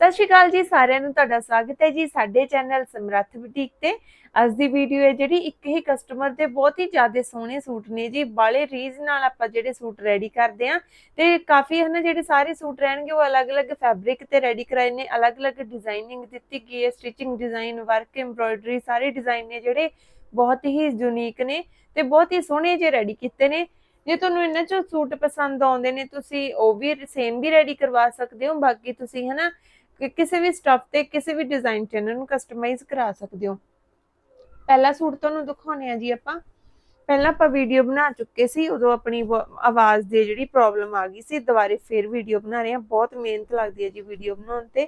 ਸਤਿ ਸ਼੍ਰੀ ਅਕਾਲ ਜੀ, ਸਾਰਿਆਂ ਨੂੰ ਤੁਹਾਡਾ ਸਵਾਗਤ ਹੈ ਜੀ ਸਾਡੇ ਚੈਨਲ ਸਮਰੱਥ ਬੁਟੀਕ ਤੇ। ਅੱਜ ਦੀ ਵੀਡੀਓ ਹੈ ਜਿਹੜੀ ਇੱਕ ਹੀ ਕਸਟਮਰ ਦੇ ਬਹੁਤ ਹੀ ਜ਼ਿਆਦਾ ਸੋਹਣੇ ਸੂਟ ਨੇ ਜੀ ਬਾਲੇ ਰੀਜ਼ ਨਾਲ ਆਪਾਂ ਜਿਹੜੇ ਸੂਟ ਰੈਡੀ ਕਰਦੇ ਆ ਤੇ ਕਾਫੀ ਹਨ ਜਿਹੜੇ ਸਾਰੇ ਸੂਟ ਰਹਿਣਗੇ ਉਹ ਅਲੱਗ-ਅਲੱਗ ਫੈਬਰਿਕ ਤੇ ਰੈਡੀ ਕਰਾਏ ਨੇ, ਅਲੱਗ-ਅਲੱਗ ਡਿਜ਼ਾਈਨਿੰਗ ਦਿੱਤੀ ਗਈ ਹੈ ਸਟਿਚਿੰਗ ਡਿਜ਼ਾਈਨ ਵਰਕ ਐਮਬ੍ਰੋਇਡਰੀ ਸਾਰੇ ਡਿਜ਼ਾਈਨ ਨੇ ਜਿਹੜੇ ਬਹੁਤ ਹੀ ਯੂਨੀਕ ਨੇ ਤੇ ਬਹੁਤ ਹੀ ਸੋਹਣੇ ਜੇ ਰੈਡੀ ਕੀਤੇ ਨੇ। ਜੇ ਤੁਹਾਨੂੰ ਇਹਨਾਂ ਚੋਂ ਸੂਟ ਪਸੰਦ ਆਉਂਦੇ ਨੇ, ਤੁਸੀਂ ਉਹ ਵੀ ਸੇਮ ਵੀ ਰੈਡੀ ਕਰਵਾ ਸਕਦੇ ਹੋ, ਬਾਕੀ ਤੁਸੀਂ ਹਨਾ ਕਿਸੇ ਵੀ ਸਟਫ ਤੇ ਕਿਸੇ ਵੀ ਡਿਜ਼ਾਈਨ ਚ ਇਹਨਾਂ ਨੂੰ ਕਸਟਮਾਈਜ਼ ਕਰਾ ਸਕਦੇ ਹੋ। ਪਹਿਲਾ ਸੂਟ ਤੁਹਾਨੂੰ ਦਿਖਾਉਣੇ ਆ ਜੀ ਆਪਾਂ। ਪਹਿਲਾਂ ਆਪਾਂ ਵੀਡੀਓ ਬਣਾ ਚੁੱਕੇ ਸੀ, ਉਦੋਂ ਆਪਣੀ ਆਵਾਜ਼ ਦੀ ਜਿਹੜੀ ਪ੍ਰੋਬਲਮ ਆ ਗਈ ਸੀ, ਦੁਬਾਰੇ ਫਿਰ ਵੀਡੀਓ ਬਣਾ ਰਹੇ ਆ ਬਹੁਤ ਮਿਹਨਤ ਲੱਗਦੀ ਹੈ ਜੀ ਵੀਡੀਓ ਬਣਾਉਣ ਤੇ।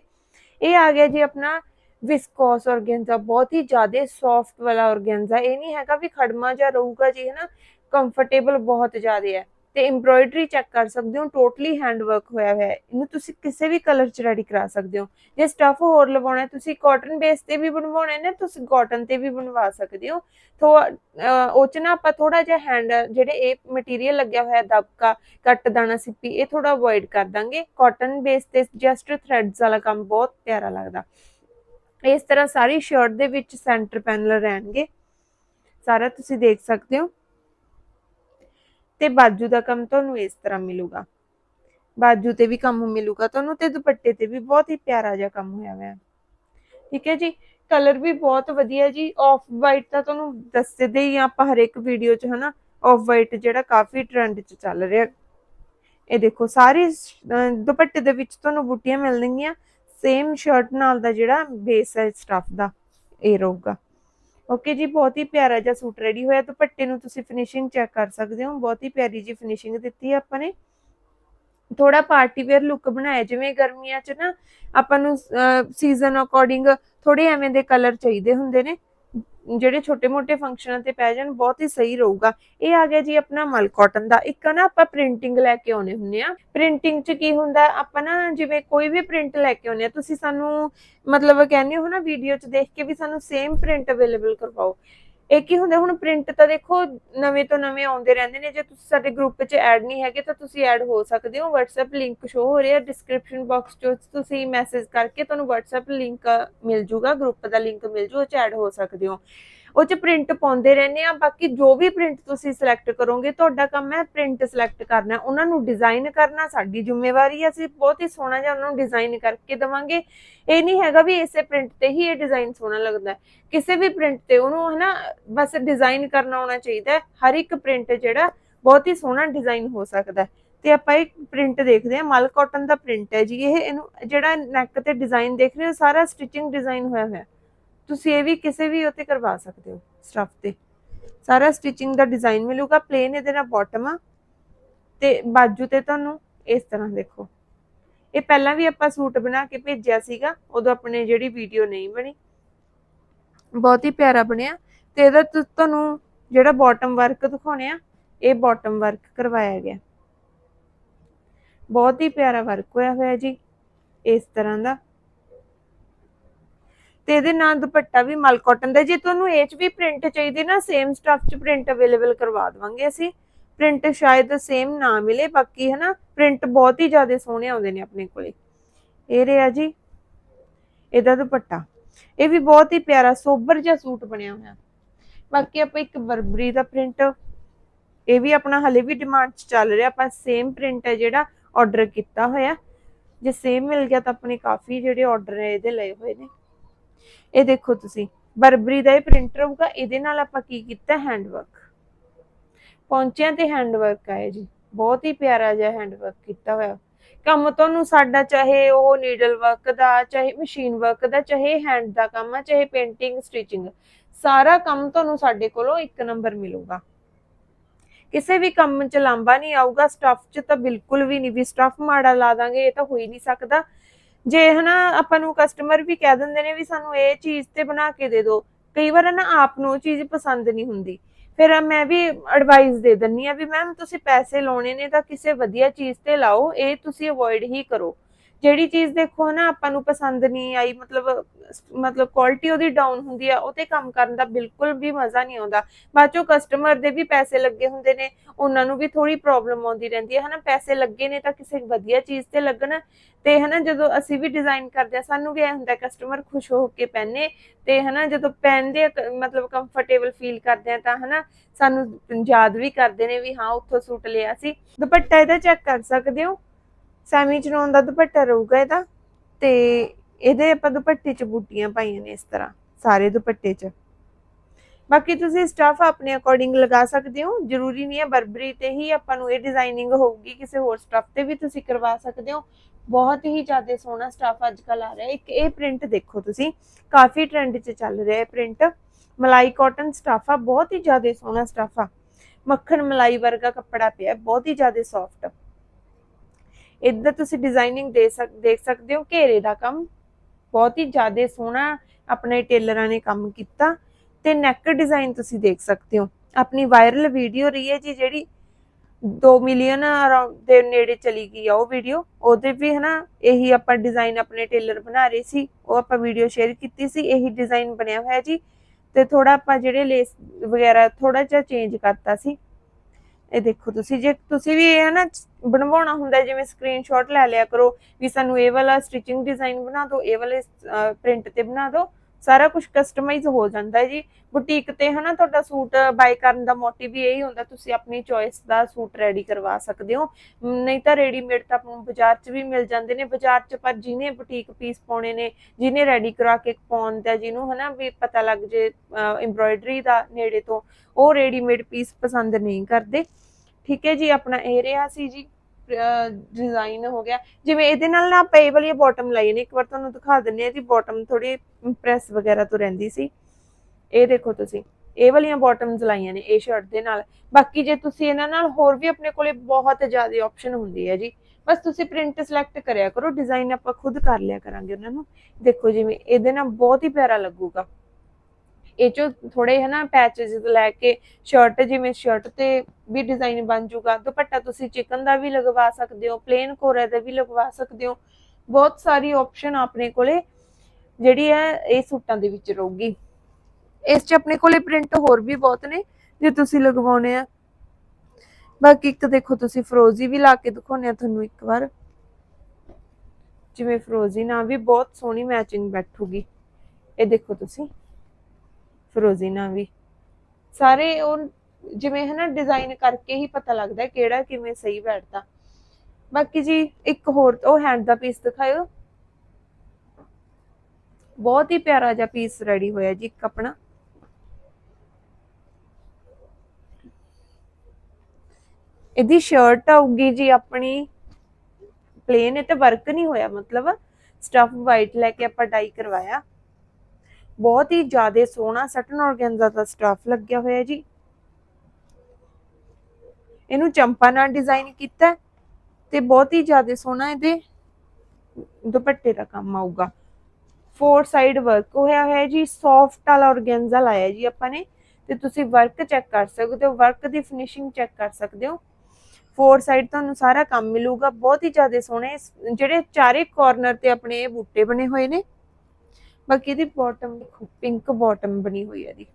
ਇਹ ਆ ਗਿਆ ਜੀ ਆਪਣਾ ਵਿਸਕੋਸ ਔਰਗੈਂਜ਼ਾ ਬਹੁਤ ਹੀ ਜ਼ਿਆਦਾ ਸੌਫਟ ਵਾਲਾ ਔਰਗੈਂਜ਼ਾ ਇਹ ਨਹੀਂ ਹੈਗਾ ਵੀ ਖੜਮਾ ਜਾਂ ਰਹੂਗਾ ਜੀ ਹੈ ਨਾ ਕੰਫਰਟੇਬਲ ਬਹੁਤ ਜ਼ਿਆਦਾ ਹੈ। ਤੇ ਐਮਬ੍ਰੋਇਡਰੀ ਚੈੱਕ ਕਰ ਸਕਦੇ ਹੋ ਟੋਟਲੀ ਹੈਂਡ ਵਰਕ ਹੋਇਆ ਹੋਇਆ ਹੈ। ਇਹਨੂੰ ਤੁਸੀਂ ਕਿਸੇ ਵੀ ਕਲਰ ਚ ਰੈਡੀ ਕਰਾ ਸਕਦੇ ਹੋ। ਜੇ ਸਟਫ ਹੋਰ ਲਵਾਉਣਾ ਤੁਸੀਂ ਕਾਟਨ ਬੇਸ ਤੇ ਵੀ ਬਣਵਾਉਣਾ ਹੈ ਨਾ, ਤੁਸੀਂ ਕਾਟਨ ਤੇ ਵੀ ਬਣਵਾ ਸਕਦੇ ਹੋ। ਥੋ ਉਹ ਚ ਨਾ ਆਪਾਂ ਥੋੜਾ ਜਿਹਾ ਹੈਂਡ ਜਿਹੜੇ ਇਹ ਮਟੀਰੀਅਲ ਲੱਗਿਆ ਹੋਇਆ ਦਬਕਾ, ਕੱਟ ਦਾਣਾ, ਸਿੱਪੀ, ਇਹ ਥੋੜਾ ਅਵੋਇਡ ਕਰ ਦਾਂਗੇ। ਕਾਟਨ ਬੇਸ ਤੇ ਜਸਟ ਥ੍ਰੈਡਸ ਵਾਲਾ ਕੰਮ ਬਹੁਤ ਪਿਆਰਾ ਲੱਗਦਾ। ਇਸ ਤਰ੍ਹਾਂ ਸਾਰੀ ਸ਼ਰਟ ਦੇ ਵਿੱਚ ਸੈਂਟਰ ਪੈਨਲ ਰਹਿਣਗੇ। ਸਾਰਾ ਤੁਸੀਂ ਦੇਖ ਸਕਦੇ ਹੋ। ਤੇ ਬਾਜੂ ਦਾ ਕੰਮ ਤੁਹਾਨੂੰ ਇਸ ਤਰ੍ਹਾਂ ਮਿਲੂਗਾ। ਬਾਜੂ ਤੇ ਵੀ ਕੰਮ ਮਿਲੂਗਾ। ਤੁਹਾਨੂੰ ਤੇ ਦੁਪੱਟੇ ਤੇ ਵੀ ਬਹੁਤ ਹੀ ਪਿਆਰਾ ਜਿਹਾ ਕੰਮ ਹੋਇਆ ਹੋਇਆ। ਠੀਕ ਹੈ ਜੀ? ਕਲਰ ਵੀ ਬਹੁਤ ਵਧੀਆ ਜੀ। ਆਫ ਵਾਈਟ ਤਾਂ ਤੁਹਾਨੂੰ ਦੱਸਦੇ ਹੀ ਆਪਾਂ ਹਰ ਇੱਕ ਵੀਡੀਓ 'ਚ, ਹਨਾ? ਆਫ ਵਾਈਟ ਜਿਹੜਾ ਕਾਫੀ ਟ੍ਰੈਂਡ 'ਚ ਚੱਲ ਰਿਹਾ। ਇਹ ਦੇਖੋ, ਸਾਰੇ ਦੁਪੱਟੇ ਦੇ ਵਿੱਚ ਤੁਹਾਨੂੰ ਬੂਟੀਆਂ ਮਿਲਣਗੀਆਂ ਸੇਮ ਸ਼ਰਟ ਨਾਲ ਦਾ ਜਿਹੜਾ ਬੇਸ ਹੈ ਸਟਫ ਦਾ, ਇਹ ਰਹੂਗਾ। ਓਕੇ ਜੀ, ਬਹੁਤ ਹੀ ਪਿਆਰਾ ਜਿਹਾ ਸੂਟ ਰੈਡੀ ਹੋਇਆ। ਦੁਪੱਟੇ ਨੂੰ ਤੁਸੀਂ ਫਿਨਿਸ਼ਿੰਗ ਚੈੱਕ ਕਰ ਸਕਦੇ ਹੋ। ਬਹੁਤ ਹੀ ਪਿਆਰੀ ਜੀ ਫਿਨਿਸ਼ਿੰਗ ਦਿੱਤੀ ਹੈ ਆਪਾਂ ਨੇ। ਥੋੜਾ ਪਾਰਟੀ ਵੇਅਰ ਲੁੱਕ ਬਣਾਇਆ, ਜਿਵੇਂ ਗਰਮੀਆਂ 'ਚ ਨਾ ਆਪਾਂ ਨੂੰ ਸੀਜ਼ਨ ਅਕੋਰਡਿੰਗ ਥੋੜੇ ਐਵੇਂ ਦੇ ਕਲਰ ਚਾਹੀਦੇ ਹੁੰਦੇ ਨੇ। ਜਿਹੜੇ ਛੋਟੇ-ਮੋਟੇ ਫੰਕਸ਼ਨਾਂ ਤੇ ਪੈ ਜਾਣ, ਬਹੁਤ ਹੀ ਸਹੀ ਰਹੂਗਾ। ਇਹ ਆ ਗਿਆ ਜੀ ਆਪਣਾ ਮਲ ਕਾਟਨ ਦਾ। ਇੱਕ ਨਾ ਆਪਾਂ ਪ੍ਰਿੰਟਿੰਗ ਲੈ ਕੇ ਆਉਣੇ ਹੁੰਨੇ ਆ। ਪ੍ਰਿੰਟਿੰਗ 'ਚ ਕੀ ਹੁੰਦਾ, ਆਪਾਂ ਨਾ ਜਿਵੇਂ ਕੋਈ ਵੀ ਪ੍ਰਿੰਟ ਲੈ ਕੇ ਆਉਨੇ ਆ, ਤੁਸੀਂ ਸਾਨੂੰ ਮਤਲਬ ਕਹਿੰਦੇ ਹੋ ਨਾ ਵੀਡੀਓ 'ਚ ਦੇਖ ਕੇ ਵੀ ਸਾਨੂੰ ਸੇਮ ਪ੍ਰਿੰਟ ਅਵੇਲੇਬਲ ਕਰਵਾਓ। ਇਹ ਕੀ ਹੁੰਦਾ, ਹੁਣ ਪ੍ਰਿੰਟ ਤਾਂ ਦੇਖੋ ਨਵੇਂ ਤੋਂ ਨਵੇਂ ਆਉਂਦੇ ਰਹਿੰਦੇ ਨੇ, ਜੇ ਤੁਸੀਂ ਸਾਡੇ ਗਰੁੱਪ 'ਚ ਐਡ ਨਹੀਂ ਹੈਗੇ ਤਾਂ ਤੁਸੀਂ ਐਡ ਹੋ ਸਕਦੇ ਹੋ। WhatsApp ਲਿੰਕ ਸ਼ੋ ਹੋ ਰਿਹਾ ਡਿਸਕ੍ਰਿਪਸ਼ਨ ਬਾਕਸ 'ਚ ਤੁਸੀਂ ਮੈਸੇਜ ਕਰਕੇ ਤੁਹਾਨੂੰ WhatsApp ਲਿੰਕ ਮਿਲ ਜੂਗਾ ਗਰੁੱਪ ਦਾ ਲਿੰਕ ਮਿਲ ਜੂ, ਉਹ 'ਚ ਐਡ ਹੋ ਸਕਦੇ ਹੋ। ਉਹ 'ਚ ਪ੍ਰਿੰਟ ਪਾਉਂਦੇ ਰਹਿੰਦੇ ਆ, ਬਾਕੀ ਜੋ ਵੀ ਪ੍ਰਿੰਟ ਤੁਸੀਂ ਸਿਲੈਕਟ ਕਰੋਗੇ, ਤੁਹਾਡਾ ਕੰਮ ਹੈ ਪ੍ਰਿੰਟ ਸਿਲੈਕਟ ਕਰਨਾ, ਉਹਨਾਂ ਨੂੰ ਡਿਜ਼ਾਈਨ ਕਰਨਾ ਸਾਡੀ ਜ਼ਿੰਮੇਵਾਰੀ ਹੈ ਅਸੀਂ ਬਹੁਤ ਹੀ ਸੋਹਣਾ ਜਿਹਾ ਉਹਨਾਂ ਨੂੰ ਡਿਜ਼ਾਈਨ ਕਰਕੇ ਦਵਾਂਗੇ। ਇਹ ਨਹੀਂ ਹੈਗਾ ਵੀ ਇਸੇ ਪ੍ਰਿੰਟ ਤੇ ਹੀ ਇਹ ਡਿਜ਼ਾਈਨ ਸੋਹਣਾ ਲੱਗਦਾ। ਕਿਸੇ ਵੀ ਪ੍ਰਿੰਟ ਤੇ ਉਹਨੂੰ ਹਨਾ, ਬਸ ਡਿਜ਼ਾਈਨ ਕਰਨਾ ਆਉਣਾ ਚਾਹੀਦਾ ਹਰ ਇੱਕ ਪ੍ਰਿੰਟ ਜਿਹੜਾ ਬਹੁਤ ਹੀ ਸੋਹਣਾ ਡਿਜ਼ਾਈਨ ਹੋ ਸਕਦਾ ਤੇ ਆਪਾਂ ਇੱਕ ਪ੍ਰਿੰਟ ਦੇਖਦੇ ਆ ਮਲ ਕਾਟਨ ਦਾ ਪ੍ਰਿੰਟ ਹੈ ਜੀ, ਇਹ ਇਹਨੂੰ ਜਿਹੜਾ ਨੈਕ ਤੇ ਡਿਜ਼ਾਈਨ ਦੇਖ ਰਹੇ ਹੋ, ਸਾਰਾ ਸਟਿਚਿੰਗ ਡਿਜ਼ਾਈਨ ਹੋਇਆ ਹੋਇਆ। ਤੁਸੀਂ ਇਹ ਵੀ ਕਿਸੇ ਵੀ ਉਤੇ ਕਰਵਾ ਸਕਦੇ ਹੋ ਸਟਫ ਤੇ। ਸਾਰਾ ਸਟਿਚਿੰਗ ਦਾ ਡਿਜ਼ਾਈਨ ਮਿਲੂਗਾ ਪਲੇਨ ਇਹਦੇ ਨਾਲ ਬਾਟਮ ਆ। ਤੇ ਬਾਜੂ ਤੇ ਤੁਹਾਨੂੰ ਇਸ ਤਰ੍ਹਾਂ ਦੇਖੋ। ਇਹ ਪਹਿਲਾਂ ਵੀ ਆਪਾਂ ਸੂਟ ਬਣਾ ਕੇ ਭੇਜਿਆ ਸੀਗਾ, ਉਦੋਂ ਆਪਣੇ ਜਿਹੜੀ ਵੀਡੀਓ ਨਹੀਂ ਬਣੀ। ਬਹੁਤ ਹੀ ਪਿਆਰਾ ਬਣਿਆ। ਤੇ ਇਹਦਾ ਤੁਹਾਨੂੰ ਜਿਹੜਾ ਬਾਟਮ ਵਰਕ ਦਿਖਾਉਣੇ ਆ, ਇਹ ਬਾਟਮ ਵਰਕ ਕਰਵਾਇਆ ਗਿਆ। ਬਹੁਤ ਹੀ ਪਿਆਰਾ ਵਰਕ ਹੋਇਆ ਹੋਇਆ ਜੀ, ਇਸ ਤਰ੍ਹਾਂ ਦਾ। ਤੇ ਇਹਦੇ ਨਾਲ ਦੁਪੱਟਾ ਵੀ ਮਲ ਕਾਟਨ ਦਾ। ਜੇ ਤੁਹਾਨੂੰ ਇਹ ਚ ਵੀ ਪ੍ਰਿੰਟ ਚਾਹੀਦੀ ਨਾ ਸੇਮ ਸਟਫ ਚ ਪ੍ਰਿੰਟ ਅਵੇਲੇਬਲ ਕਰਵਾ ਦਵਾਂਗੇ ਅਸੀਂ। ਪ੍ਰਿੰਟ ਸ਼ਾਇਦ ਸੇਮ ਨਾ ਮਿਲੇ, ਬਾਕੀ ਹਨਾ ਪ੍ਰਿੰਟ ਬਹੁਤ ਹੀ ਜ਼ਿਆਦਾ ਸੋਹਣੇ ਆਉਂਦੇ ਨੇ ਆਪਣੇ ਕੋਲੇ। ਇਹ ਰਿਹਾ ਜੀ, ਇਹਦਾ ਦੁਪੱਟਾ। ਇਹ ਵੀ ਬਹੁਤ ਹੀ ਪਿਆਰਾ ਸੋਬਰ ਜਿਹਾ ਸੂਟ ਬਣਿਆ ਹੋਇਆ। ਬਾਕੀ ਆਪਾਂ ਇੱਕ ਬਰਬਰੀ ਦਾ ਪ੍ਰਿੰਟ ਇਹ ਵੀ ਆਪਣਾ ਹਲੇ ਵੀ ਡਿਮਾਂਡ 'ਚ ਚੱਲ ਰਿਹਾ। ਆਪਾਂ ਸੇਮ ਪ੍ਰਿੰਟ ਹੈ ਜਿਹੜਾ ਆਰਡਰ ਕੀਤਾ ਹੋਇਆ। ਜੇ ਸੇਮ ਮਿਲ ਗਿਆ ਤਾਂ ਆਪਣੇ ਕਾਫੀ ਜਿਹੜੇ ਆਰਡਰ ਹੈ ਇਹਦੇ ਲਏ ਹੋਏ ਨੇ। ਇਹ ਦੇਖੋ ਤੁਸੀਂ, ਬਰਬਰੀ ਦਾ ਇਹ ਪ੍ਰਿੰਟ ਰਹੂਗਾ ਇਹਦੇ ਨਾਲ ਆਪਾਂ ਕੀ ਕੀਤਾ? ਹੈਂਡ ਪੌਂਚਿਆਂ ਤੇ ਹੈਂਡ ਆਇਆ ਜੀ। ਬਹੁਤ ਹੀ ਪਿਆਰਾ ਜਿਹਾ ਹੈਂਡ ਕੀਤਾ ਹੋਇਆ। ਕੰਮ ਤੁਹਾਨੂੰ ਸਾਡਾ ਚਾਹੇ ਉਹ ਨੀਡਲ ਵਰਕ ਦਾ, ਚਾਹੇ ਮਸ਼ੀਨ ਵਰਕ ਦਾ, ਚਾਹੇ ਹੈਂਡ ਦਾ ਕੰਮ ਆ, ਚਾਹੇ ਪੇਂਟਿੰਗ ਸਟਿਚਿੰਗ ਸਾਰਾ ਕੰਮ ਤੁਹਾਨੂੰ ਸਾਡੇ ਕੋਲੋਂ ਇੱਕ ਨੰਬਰ ਮਿਲੂਗਾ। ਕਿਸੇ ਵੀ ਕੰਮ ਚ ਲਾਂਬਾ ਨਹੀਂ ਆਊਗਾ ਸਟਫ ਚ ਤਾਂ ਬਿਲਕੁਲ ਵੀ ਨਹੀਂ। ਵੀ ਸਟਫ ਮਾੜਾ ਲਾ ਦਾਂਗੇ, ਇਹ ਤਾਂ ਹੋ ਹੀ ਨਹੀਂ ਸਕਦਾ। ਜੇ ਹਨਾ ਆਪਾਂ ਨੂੰ ਕਸਟਮਰ ਵੀ ਕਹਿ ਦਿੰਦੇ ਨੇ ਵੀ ਸਾਨੂੰ ਇਹ ਚੀਜ਼ ਤੇ ਬਣਾ ਕੇ ਦੇ ਦਿਓ, ਕਈ ਵਾਰ ਨਾ ਆਪ ਨੂੰ ਚੀਜ਼ ਪਸੰਦ ਨਹੀਂ ਹੁੰਦੀ। ਫਿਰ ਮੈਂ ਵੀ ਐਡਵਾਈਸ ਦੇ ਦਿੰਨੀ ਆ ਵੀ ਮੈਮ ਤੁਸੀਂ ਪੈਸੇ ਲਾਉਣੇ ਨੇ ਤਾਂ ਕਿਸੇ ਵਧੀਆ ਚੀਜ਼ ਤੇ ਲਾਓ, ਇਹ ਤੁਸੀਂ ਅਵੋਇਡ ਹੀ ਕਰੋ। ਜਿਹੜੀ ਚੀਜ਼ ਦੇਖੋ ਨਾ ਆਪਾਂ ਨੂੰ ਪਸੰਦ ਨਹੀਂ ਆਈ, ਮਤਲਬ ਮਤਲਬ ਕੁਆਲਿਟੀ ਉਹਦੀ ਡਾਊਨ ਹੁੰਦੀ ਆ, ਉਹ ਤੇ ਕੰਮ ਕਰਨ ਦਾ ਬਿਲਕੁਲ ਵੀ ਮਜ਼ਾ ਨਹੀਂ ਆਉਂਦਾ। ਬਾਅਦ ਚੋਂ ਕਸਟਮਰ ਦੇ ਵੀ ਪੈਸੇ ਲੱਗੇ ਹੁੰਦੇ ਨੇ, ਉਹਨਾਂ ਨੂੰ ਵੀ ਥੋੜੀ ਪ੍ਰੋਬਲਮ ਆਉਂਦੀ ਰਹਿੰਦੀ ਹੈ ਹਨਾ? ਪੈਸੇ ਲੱਗੇ ਨੇ ਤਾਂ ਕਿਸੇ ਵਧੀਆ ਚੀਜ਼ ਤੇ ਲੱਗਣ ਤੇ ਹਨਾ, ਜਦੋਂ ਅਸੀਂ ਵੀ ਡਿਜ਼ਾਈਨ ਕਰਦੇ ਆ, ਸਾਨੂੰ ਵੀ ਐ ਹੁੰਦਾ ਕਸਟਮਰ ਖੁਸ਼ ਹੋ ਕੇ ਪਹਿਨੇ ਤੇ ਹਨਾ, ਜਦੋਂ ਪਹਿਨਦੇ ਮਤਲਬ ਕੰਫਰਟੇਬਲ ਫੀਲ ਕਰਦੇ ਆ ਤਾਂ ਹਨਾ, ਸਾਨੂੰ ਯਾਦ ਵੀ ਕਰਦੇ ਨੇ ਵੀ ਹਾਂ, ਉੱਥੋਂ ਸੂਟ ਲਿਆ ਸੀ। ਦੁਪੱਟਾ ਇਹਦਾ ਚੈੱਕ ਕਰ ਸਕਦੇ ਹੋ? ਸੈਮੀ ਚਨੋਨ ਦਾ ਦੁਪੱਟਾ ਰਹੂਗਾ ਇਹਦਾ ਤੇ ਇਹਦੇ ਆਪਾਂ ਦੁਪੱਟੇ 'ਚ ਬੂਟੀਆਂ ਪਾਈਆਂ ਨੇ ਇਸ ਤਰ੍ਹਾਂ ਸਾਰੇ ਦੁਪੱਟੇ 'ਚ। ਬਾਕੀ ਤੁਸੀਂ ਸਟਫ ਆਪਣੇ ਅਕੋਰਡਿੰਗ ਲਗਾ ਸਕਦੇ ਹੋ ਜ਼ਰੂਰੀ ਨਹੀਂ ਹੈ ਬਰਬਰੀ ਤੇ ਹੀ ਆਪਾਂ ਨੂੰ ਇਹ ਡਿਜ਼ਾਈਨਿੰਗ ਹੋਊਗੀ ਕਿਸੇ ਹੋਰ ਸਟਫ ਤੇ ਵੀ ਤੁਸੀਂ ਕਰਵਾ ਸਕਦੇ ਹੋ। ਬਹੁਤ ਹੀ ਜ਼ਿਆਦਾ ਸੋਹਣਾ ਸਟਾਫ ਅੱਜ ਕੱਲ ਆ ਰਿਹਾ ਇੱਕ ਇਹ ਪ੍ਰਿੰਟ ਦੇਖੋ ਤੁਸੀਂ ਕਾਫੀ ਟ੍ਰੈਂਡ 'ਚ ਚੱਲ ਰਿਹਾ ਹੈ ਪ੍ਰਿੰਟ ਮਲਾਈ ਕਾਟਨ ਸਟਫ ਆ ਬਹੁਤ ਹੀ ਜ਼ਿਆਦਾ ਸੋਹਣਾ ਸਟਫ ਆ। ਮੱਖਣ ਮਲਾਈ ਵਰਗਾ ਕੱਪੜਾ ਪਿਆ ਹੈ, ਬਹੁਤ ਹੀ ਜ਼ਿਆਦਾ ਸੌਫਟ ਇੱਧਰ ਤੁਸੀਂ ਡਿਜ਼ਾਈਨਿੰਗ ਦੇ ਸਕ, ਦੇਖ ਸਕਦੇ ਹੋ, ਘੇਰੇ ਦਾ ਕੰਮ ਬਹੁਤ ਹੀ ਜ਼ਿਆਦਾ ਸੋਹਣਾ ਆਪਣੇ ਟੇਲਰਾਂ ਨੇ ਕੰਮ ਕੀਤਾ ਤੇ ਨੈਕ ਡਿਜ਼ਾਈਨ ਤੁਸੀਂ ਦੇਖ ਸਕਦੇ ਹੋ। ਆਪਣੀ ਵਾਇਰਲ ਵੀਡੀਓ ਰਹੀ ਹੈ ਜੀ, ਜਿਹੜੀ 2 ਮਿਲੀਅਨ ਦੇ ਨੇੜੇ ਚਲੀ ਗਈ ਆ ਉਹ ਵੀਡੀਓ ਉਹਦੇ ਵੀ ਹਨਾ ਇਹੀ ਆਪਾਂ ਡਿਜ਼ਾਈਨ ਆਪਣੇ ਟੇਲਰ ਬਣਾ ਰਹੇ ਸੀ, ਉਹ ਆਪਾਂ ਵੀਡੀਓ ਸ਼ੇਅਰ ਕੀਤੀ ਸੀ, ਇਹੀ ਡਿਜ਼ਾਈਨ ਬਣਿਆ ਹੋਇਆ ਜੀ। ਤੇ ਥੋੜਾ ਆਪਾਂ ਜਿਹੜੇ ਲੇਸ ਵਗੈਰਾ ਥੋੜਾ ਜਿਹਾ ਚੇਂਜ ਕਰਤਾ ਸੀ। ਇਹ ਦੇਖੋ ਤੁਸੀਂ ਜੇ ਤੁਸੀਂ ਵੀ ਇਹ ਹਨਾ ਬਣਵਾਉਣਾ ਹੁੰਦਾ ਹੈ, ਜਿਵੇਂ ਸਕਰੀਨਸ਼ਾਟ ਲੈ ਲਿਆ ਕਰੋ ਵੀ ਸਾਨੂੰ ਇਹ ਵਾਲਾ ਸਟਿਚਿੰਗ ਡਿਜ਼ਾਈਨ ਬਣਾ ਦਿਓ ਇਹ ਵਾਲੇ ਪ੍ਰਿੰਟ ਤੇ ਬਣਾ ਦਿਓ ਸਾਰਾ ਕੁਝ ਕਸਟਮਾਈਜ਼ ਹੋ ਜਾਂਦਾ ਹੈ ਜੀ। ਬੁਟੀਕ ਤੇ ਹਨਾ ਤੁਹਾਡਾ ਸੂਟ ਬਾਈ ਕਰਨ ਦਾ ਮੋਟਿਵ ਵੀ ਇਹੀ ਹੁੰਦਾ, ਤੁਸੀਂ ਆਪਣੀ ਚੋਇਸ ਦਾ ਸੂਟ ਰੈਡੀ ਕਰਵਾ ਸਕਦੇ ਹੋ। ਨਹੀਂ ਤਾਂ ਰੈਡੀਮੇਡ ਤਾਂ ਆਪਾਂ ਬਾਜ਼ਾਰ 'ਚ ਵੀ ਮਿਲ ਜਾਂਦੇ ਨੇ। ਬਾਜ਼ਾਰ 'ਚ ਪਰ ਜਿਹਨੇ ਬੁਟੀਕ ਪੀਸ ਪਾਉਣੇ ਨੇ, ਜਿਹਨੇ ਰੈਡੀ ਕਰਾ ਕੇ ਪਾਉਣ ਦਾ, ਜਿਹਨੂੰ ਹਨਾ ਵੀ ਪਤਾ ਲੱਗ ਜੇ ਐਮਬ੍ਰੋਇਡਰੀ ਦਾ ਨੇੜੇ ਤੋਂ, ਉਹ ਰੈਡੀਮੇਡ ਪੀਸ ਪਸੰਦ ਨਹੀਂ ਕਰਦੇ। ਠੀਕ ਹੈ ਜੀ, ਆਪਣਾ ਇਹ ਰਿਹਾ ਸੀ ਜੀ। ਡਿਜ਼ਾਈਨ ਹੋ ਗਿਆ। ਜਿਵੇਂ ਇਹਦੇ ਨਾਲ ਨਾ ਆਪਾਂ ਵਾਲੀ ਬਾਟਮ ਲਾਈ ਨੇ। ਇੱਕ ਵਾਰ ਤੁਹਾਨੂੰ ਦਿਖਾ ਦਿੰਨੇ ਆ ਜੀ ਬਾਟਮ ਥੋੜੀ ਪ੍ਰੈਸ ਵਗੈਰਾ ਤੋਂ ਰਹਿੰਦੀ ਸੀ। ਇਹ ਦੇਖੋ ਤੁਸੀਂ, ਇਹ ਵਾਲੀਆਂ ਬਾਟਮਸ ਲਾਈਆਂ ਨੇ ਇਹ ਸ਼ਰਟ ਦੇ ਨਾਲ। ਬਾਕੀ ਜੇ ਤੁਸੀਂ ਇਹਨਾਂ ਨਾਲ ਹੋਰ ਵੀ ਆਪਣੇ ਕੋਲੇ ਬਹੁਤ ਜ਼ਿਆਦਾ ਆਪਸ਼ਨ ਹੁੰਦੀ ਹੈ ਜੀ, ਬਸ ਤੁਸੀਂ ਪ੍ਰਿੰਟ ਸਿਲੈਕਟ ਕਰਿਆ ਕਰੋ। ਡਿਜ਼ਾਈਨ ਆਪਾਂ ਖੁਦ ਕਰ ਲਿਆ ਕਰਾਂਗੇ ਉਹਨਾਂ ਨੂੰ। ਦੇਖੋ ਜਿਵੇਂ ਇਹਦੇ ਨਾਲ ਬਹੁਤ ਹੀ ਪਿਆਰਾ ਲੱਗੂਗਾ। ਇਹ ਚੋਂ ਥੋੜੇ ਹਨਾ ਪੈਚਸ ਲੈ ਕੇ ਸ਼ਰਟ ਜਿਵੇਂ ਸ਼ਰਟ ਤੇ ਵੀ ਡਿਜ਼ਾਈਨ ਬਣ ਜਾਊਗਾ ਦੁਪੱਟਾ ਤੁਸੀਂ ਚਿਕਨ ਦਾ ਵੀ ਲਗਵਾ ਸਕਦੇ ਹੋ ਪਲੇਨ ਕੋਰੇ ਦਾ ਵੀ ਲਗਵਾ ਸਕਦੇ ਹੋ। ਬਹੁਤ ਸਾਰੀ ਆਪਸ਼ਨ ਆਪਣੇ ਕੋਲੇ, ਜਿਹੜੀ ਹੈ ਇਹ ਸੂਟਾਂ ਦੇ ਵਿੱਚ ਰਹੂਗੀ। ਇਸ 'ਚ ਆਪਣੇ ਕੋਲੇ ਪ੍ਰਿੰਟ ਹੋਰ ਵੀ ਬਹੁਤ ਨੇ, ਜੇ ਤੁਸੀਂ ਲਗਵਾਉਣੇ ਆ। ਬਾਕੀ ਇੱਕ ਦੇਖੋ ਤੁਸੀਂ ਫਰੋਜ਼ੀ ਵੀ ਲਾ ਕੇ ਦਿਖਾਉਣੇ ਆ ਤੁਹਾਨੂੰ ਇੱਕ ਵਾਰ। ਜਿਵੇਂ ਫਰੋਜ਼ੀ ਨਾਲ ਵੀ ਬਹੁਤ ਸੋਹਣੀ ਮੈਚਿੰਗ ਬੈਠੂਗੀ। ਇਹ ਦੇਖੋ ਤੁਸੀਂ। ਫਰੋਜ਼ੀ ਨਾਲ ਵੀ। ਸਾਰੇ ਉਹ ਜਿਵੇਂ ਹੈ ਡਿਜ਼ਾਈਨ ਕਰਕੇ ਹੀ ਪਤਾ ਲੱਗਦਾ ਕਿਹੜਾ ਕਿਵੇਂ ਸਹੀ ਬੈਠਦਾ। ਬਾਕੀ ਜੀ ਇੱਕ ਹੋਰ ਉਹ ਹੈਂਡ ਦਾ ਪੀਸ ਦਿਖਾਇਓ। ਬਹੁਤ ਹੀ ਪਿਆਰਾ ਜਿਹਾ ਪੀਸ ਰੈਡੀ ਹੋਇਆ ਜੀ ਇੱਕ ਆਪਣਾ। ਇਹਦੀ ਸ਼ਰਟ ਆਊਗੀ ਜੀ ਆਪਣੀ। ਪਲੇਨ ਇਹ ਤੇ ਵਰਕ ਨਹੀਂ ਹੋਇਆ ਮਤਲਬ। ਸਟਫ ਵਾਈਟ ਲੈ ਕੇ ਆਪਾਂ ਡਾਈ ਕਰਵਾਇਆ। ਬਹੁਤ ਹੀ ਜ਼ਿਆਦਾ ਸੋਹਣਾ ਸਟਨ ਆਰਗੈਂਜ਼ਾ ਦਾ ਸਟਫ ਲੱਗਿਆ ਹੋਇਆ ਜੀ। ਇਹਨੂੰ ਚੰਪਾ ਨਾਲ ਡਿਜ਼ਾਈਨ ਕੀਤਾ ਤੇ ਬਹੁਤ ਹੀ ਜ਼ਿਆਦਾ ਸੋਹਣਾ ਇਹਦੇ ਦੁਪੱਟੇ ਦਾ ਕੰਮ ਆਊਗਾ। ਫੋਰ ਸਾਈਡ ਵਰਕ ਹੋਇਆ ਹੋਇਆ ਜੀ ਸੌਫਟ ਵਾਲਾ ਆਰਗੈਂਜ਼ਾ ਲਾਇਆ ਜੀ ਆਪਾਂ ਨੇ ਤੇ ਤੁਸੀਂ ਵਰਕ ਚੈੱਕ ਕਰ ਸਕਦੇ ਹੋ ਵਰਕ ਦੀ ਫਿਨਿਸ਼ਿੰਗ ਚੈੱਕ ਕਰ ਸਕਦੇ ਹੋ। ਫੋਰ ਸਾਈਡ ਤੁਹਾਨੂੰ ਸਾਰਾ ਕੰਮ ਮਿਲੂਗਾ, ਬਹੁਤ ਹੀ ਜ਼ਿਆਦਾ ਸੋਹਣੇ, ਜਿਹੜੇ ਚਾਰੇ ਕਾਰਨਰ ਤੇ ਆਪਣੇ ਇਹ ਬੂਟੇ ਬਣੇ ਹੋਏ ਨੇ। ਬਾਕੀ ਇਹਦੀ ਬਾਟਮ ਦੇਖੋ ਪਿੰਕ ਬਾਟਮ ਬਣੀ ਹੋਈ ਹੈ ਦੀ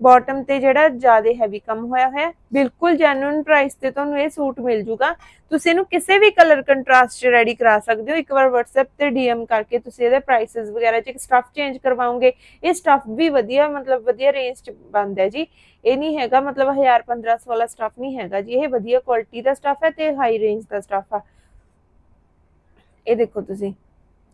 ਬਾਟਮ ਤੇ ਜਿਹੜਾ ਜ਼ਿਆਦਾ ਹੈਵੀ ਕੰਮ ਹੋਇਆ ਹੋਇਆ, ਬਿਲਕੁਲ ਜੈਨੂਇਨ ਪ੍ਰਾਈਸ ਤੇ ਤੁਹਾਨੂੰ ਇਹ ਸੂਟ ਮਿਲ ਜੂਗਾ। ਤੁਸੀਂ ਇਹਨੂੰ ਕਿਸੇ ਵੀ ਕਲਰ ਕੰਟਰਾਸਟ 'ਚ ਰੈਡੀ ਕਰਾ ਸਕਦੇ ਹੋ। ਇੱਕ ਵਾਰ WhatsApp ਤੇ DM ਕਰਕੇ ਤੁਸੀਂ ਇਹਦੇ ਪ੍ਰਾਈਸਸ ਵਗੈਰਾ ਚ ਸਟਫ ਚੇਂਜ ਕਰਵਾਓਗੇ। ਇਹ ਸਟਫ ਵੀ ਵਧੀਆ, ਮਤਲਬ ਵਧੀਆ ਰੇਂਜ 'ਚ ਬਣਦਾ ਹੈ ਜੀ। ਇਹ ਨਹੀਂ ਹੈਗਾ, ਮਤਲਬ 1000 1500 ਵਾਲਾ ਸਟਫ ਨਹੀਂ ਹੈਗਾ ਜੀ। ਇਹ ਵਧੀਆ ਕੁਆਲਿਟੀ ਦਾ ਸਟਫ ਹੈ ਤੇ ਹਾਈ ਰੇਂਜ ਦਾ ਸਟਫ ਆ। ਇਹ ਦੇਖੋ ਤੁਸੀਂ।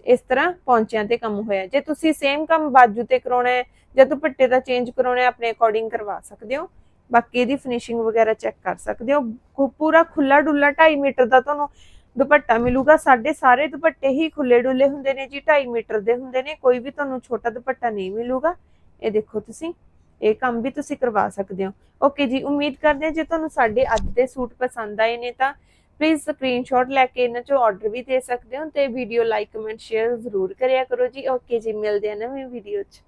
ਇਸ ਤਰ੍ਹਾਂ ਪੌਂਚਿਆਂ ਤੇ ਕੰਮ ਹੋਇਆ। ਜੇ ਤੁਸੀਂ ਸੇਮ ਕੰਮ ਬਾਜੂ ਤੇ ਕਰਾਉਣਾ ਹੈ, ਜਾਂ ਦੁਪੱਟੇ ਦਾ ਚੇਂਜ ਕਰਾਉਣਾ ਹੈ, ਆਪਣੇ ਅਕੋਰਡਿੰਗ ਕਰਵਾ ਸਕਦੇ ਹੋ। ਬਾਕੀ ਇਹਦੀ ਫਿਨਿਸ਼ਿੰਗ ਵਗੈਰਾ ਚੈੱਕ ਕਰ ਸਕਦੇ ਹੋ। ਪੂਰਾ ਖੁੱਲਾ ਡੁੱਲਾ 2.5 ਮੀਟਰ ਦਾ ਤੁਹਾਨੂੰ ਦੁਪੱਟਾ ਮਿਲੂਗਾ। ਸਾਡੇ ਸਾਰੇ ਦੁਪੱਟੇ ਹੀ ਖੁੱਲੇ ਡੁੱਲੇ ਹੁੰਦੇ ਨੇ ਜੀ 2.5 ਮੀਟਰ ਦੇ ਹੁੰਦੇ ਨੇ। ਕੋਈ ਵੀ ਤੁਹਾਨੂੰ ਛੋਟਾ ਦੁਪੱਟਾ ਨਹੀਂ ਮਿਲੂਗਾ। ਇਹ ਦੇਖੋ ਤੁਸੀਂ, ਇਹ ਕੰਮ ਵੀ ਤੁਸੀਂ ਕਰਵਾ ਸਕਦੇ ਹੋ। ਓਕੇ ਜੀ, ਉਮੀਦ ਕਰਦੇ ਹਾਂ ਜੇ ਤੁਹਾਨੂੰ ਸਾਡੇ ਅੱਜ ਦੇ ਸੂਟ ਪਸੰਦ ਆਏ ਨੇ ਤਾਂ ਪਲੀਜ਼ ਸਕਰੀਨਸ਼ਾਟ ਲੈ ਕੇ ਇਹਨਾਂ ਚੋਂ ਆਰਡਰ ਵੀ ਦੇ ਸਕਦੇ ਹੋ ਤੇ ਵੀਡੀਓ ਲਾਈਕ ਕਮੈਂਟ ਸ਼ੇਅਰ ਜ਼ਰੂਰ ਕਰਿਆ ਕਰੋ ਜੀ। ਓਕੇ ਜੀ, ਮਿਲਦੇ ਆ ਨਵੀਂ ਵੀਡੀਓ 'ਚ।